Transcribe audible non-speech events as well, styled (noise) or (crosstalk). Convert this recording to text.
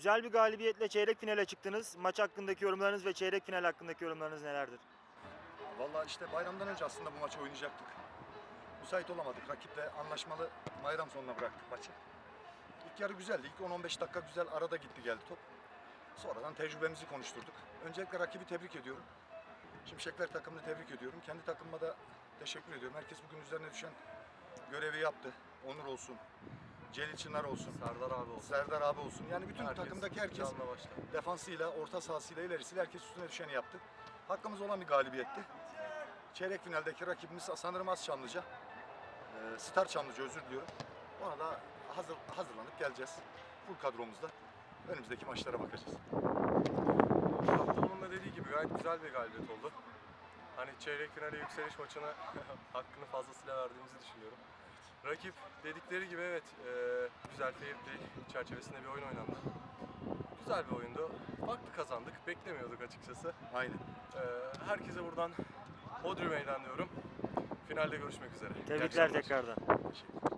Güzel bir galibiyetle çeyrek finale çıktınız. Maç hakkındaki yorumlarınız ve çeyrek final hakkındaki yorumlarınız nelerdir? Vallahi işte bayramdan önce aslında bu maçı oynayacaktık. Müsait olamadık. Rakiple anlaşmalı bayram sonuna bıraktık maçı. İlk yarı güzeldi. İlk 10-15 dakika güzel arada gitti geldi top. Sonradan tecrübemizi konuşturduk. Öncelikle rakibi tebrik ediyorum. Şimşekler takımını tebrik ediyorum. Kendi takımıma da teşekkür ediyorum. Herkes bugün üzerine düşen görevi yaptı. Onur olsun. Celil Çınar olsun. Serdar abi olsun. Serdar abi olsun. Yani bütün Herkes takımdaki herkes defansıyla, orta sahasıyla, ilerisiyle herkes üstüne düşeni yaptı. Hakkımız olan bir galibiyetti. Çeyrek finaldeki rakibimiz sanırım Az Çamlıca. Ee, Star Çamlıca özür diliyorum. Ona da hazır, hazırlanıp geleceğiz. Full kadromuzda. Önümüzdeki maçlara bakacağız. Kaptanımın da dediği gibi gayet güzel bir galibiyet oldu. Hani çeyrek finale yükseliş maçına (laughs) hakkını fazlasıyla verdiğimizi düşünüyorum. Rakip dedikleri gibi evet e, güzel fair play çerçevesinde bir oyun oynandı. Güzel bir oyundu. Farklı kazandık. Beklemiyorduk açıkçası. Aynen. E, herkese buradan Hodri meydan diyorum. Finalde görüşmek üzere. İyi Tebrikler akşamlar. tekrardan. Teşekkür